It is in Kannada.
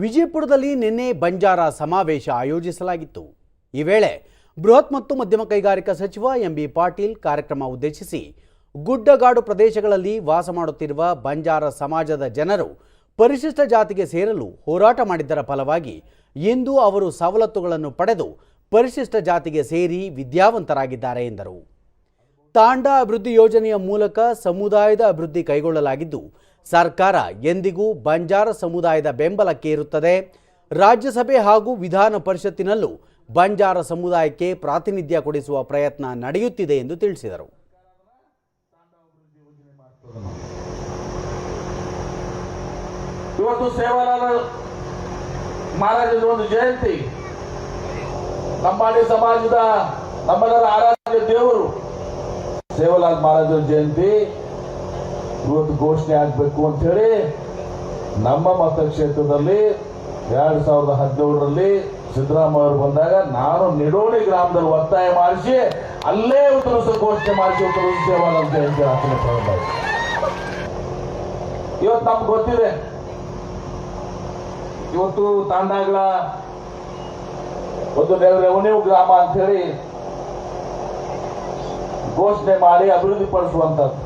ವಿಜಯಪುರದಲ್ಲಿ ನಿನ್ನೆ ಬಂಜಾರ ಸಮಾವೇಶ ಆಯೋಜಿಸಲಾಗಿತ್ತು. ಈ ವೇಳೆ ಬೃಹತ್ ಮತ್ತು ಮಧ್ಯಮ ಕೈಗಾರಿಕಾ ಸಚಿವ ಎಂಬಿ ಪಾಟೀಲ್ ಕಾರ್ಯಕ್ರಮ ಉದ್ದೇಶಿಸಿ ಗುಡ್ಡಗಾಡು ಪ್ರದೇಶಗಳಲ್ಲಿ ವಾಸ ಮಾಡುತ್ತಿರುವ ಬಂಜಾರ ಸಮಾಜದ ಜನರು ಪರಿಶಿಷ್ಟ ಜಾತಿಗೆ ಸೇರಲು ಹೋರಾಟ ಮಾಡಿದ್ದರ ಫಲವಾಗಿ ಇಂದು ಅವರು ಸವಲತ್ತುಗಳನ್ನು ಪಡೆದು ಪರಿಶಿಷ್ಟ ಜಾತಿಗೆ ಸೇರಿ ವಿದ್ಯಾವಂತರಾಗಿದ್ದಾರೆ ಎಂದರು. ತಾಂಡ ಅಭಿವೃದ್ಧಿ ಯೋಜನೆಯ ಮೂಲಕ ಸಮುದಾಯದ ಅಭಿವೃದ್ಧಿ ಕೈಗೊಳ್ಳಲಾಗಿದ್ದು ಸರ್ಕಾರ ಎಂದಿಗೂ ಬಂಜಾರ ಸಮುದಾಯದ ಬೆಂಬಲಕ್ಕೆ ಇರುತ್ತದೆ ರಾಜ್ಯಸಭೆ ಹಾಗೂ ವಿಧಾನ ಪರಿಷತ್ತಿನಲ್ಲೂ ಬಂಜಾರ ಸಮುದಾಯಕ್ಕೆ ಪ್ರಾತಿನಿಧ್ಯ ಕೊಡಿಸುವ ಪ್ರಯತ್ನ ನಡೆಯುತ್ತಿದೆ ಎಂದು ತಿಳಿಸಿದರು. ಇವತ್ತು ಸೇವಾಲಾಲ ಮಹಾರಾಜರ ಒಂದು ಜಯಂತಿ. ಸಮಾಜದ ನಮ್ಮೆಲ್ಲರ ಆರಾಧ್ಯ ದೇವರು ಸೇವಾಲಾಲ್ ಮಹಾರಾಜರ ಜಯಂತಿ. ಇವತ್ತು ಘೋಷಣೆ ಆಗಬೇಕು ಅಂತ ಹೇಳಿ ನಮ್ಮ ಮತಕ್ಷೇತ್ರದಲ್ಲಿ ಎರಡ್ ಸಾವಿರದ ಹದಿನೇಳರಲ್ಲಿ ಸಿದ್ದರಾಮಯ್ಯ ಅವರು ಬಂದಾಗ ನಾನು ನಿಡೋಣಿ ಗ್ರಾಮದಲ್ಲಿ ಒತ್ತಾಯ ಮಾಡಿಸಿ ಅಲ್ಲೇ ಉತ್ತರಿಸ ಘೋಷಣೆ ಮಾಡಿಸಿ ಉತ್ತರಿಸ ಸೇವಾಲಾಲ್ ಹೇಳಿ ಆಚರಣೆ ಇವತ್ತು ನಮ್ಗೆ ಗೊತ್ತಿದೆ. ಇವತ್ತು ತಾಂಡಾಗಳ ಒಂದು ರೆವನ್ಯೂ ಗ್ರಾಮ ಅಂತ ಹೇಳಿ ಘೋಷಣೆ ಮಾಡಿ ಅಭಿವೃದ್ಧಿ ಪಡಿಸುವಂತದ್ದು